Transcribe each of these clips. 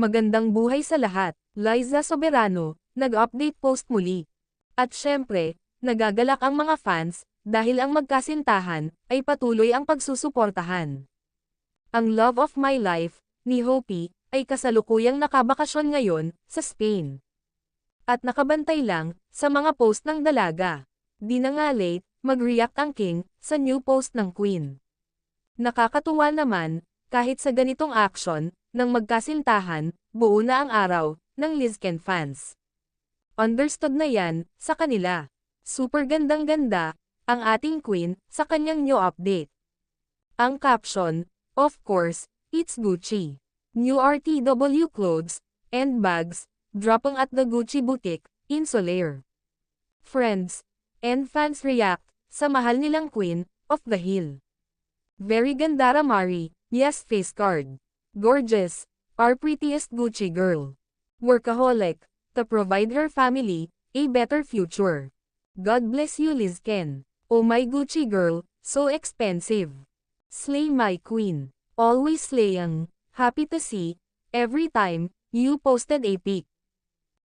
Magandang buhay sa lahat. Liza Soberano, nag-update post muli. At syempre, nagagalak ang mga fans, dahil ang magkasintahan, ay patuloy ang pagsusuportahan. Ang love of my life, ni Hopi, ay kasalukuyang nakabakasyon ngayon, sa Spain. At nakabantay lang, sa mga post ng dalaga. Di na nga late, mag-react ang King, sa new post ng Queen. Nakakatuwa naman, kahit sa ganitong action, ng magkasintahan, buo na ang araw, ng Lizken fans. Understood na yan, sa kanila. Super gandang ganda, ang ating queen, sa kanyang new update. Ang caption, of course, it's Gucci. New RTW clothes, and bags, dropping at the Gucci boutique, in Soler. Friends, and fans react, sa mahal nilang queen, of the hill. Very ganda Mari, yes face card. Gorgeous, our prettiest Gucci girl. Workaholic, to provide her family, a better future. God bless you Liz Ken. Oh my Gucci girl, so expensive. Slay my queen. Always slaying. Happy to see, every time, you posted a pic.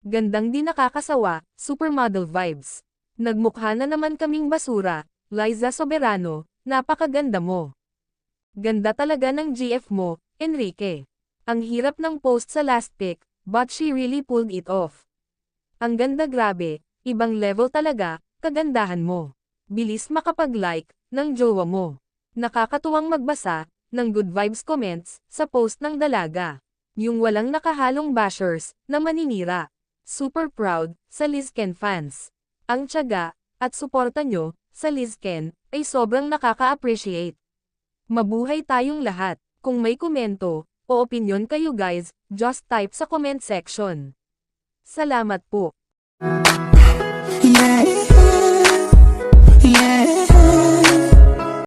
Gandang di nakakasawa, supermodel vibes. Nagmukha na naman kaming basura, Liza Soberano, napakaganda mo. Ganda talaga ng GF mo, Enrique. Ang hirap ng post sa last pic, but she really pulled it off. Ang ganda grabe, ibang level talaga, kagandahan mo. Bilis makapag-like, ng jowa mo. Nakakatuwang magbasa, ng good vibes comments, sa post ng dalaga. Yung walang nakahalong bashers, na maninira. Super proud, sa Lizken fans. Ang tiyaga, at suporta nyo, sa Lizken, ay sobrang nakaka-appreciate. Mabuhay tayong lahat. Kung may komento, o opinion kayo guys, just type sa comment section. Salamat po.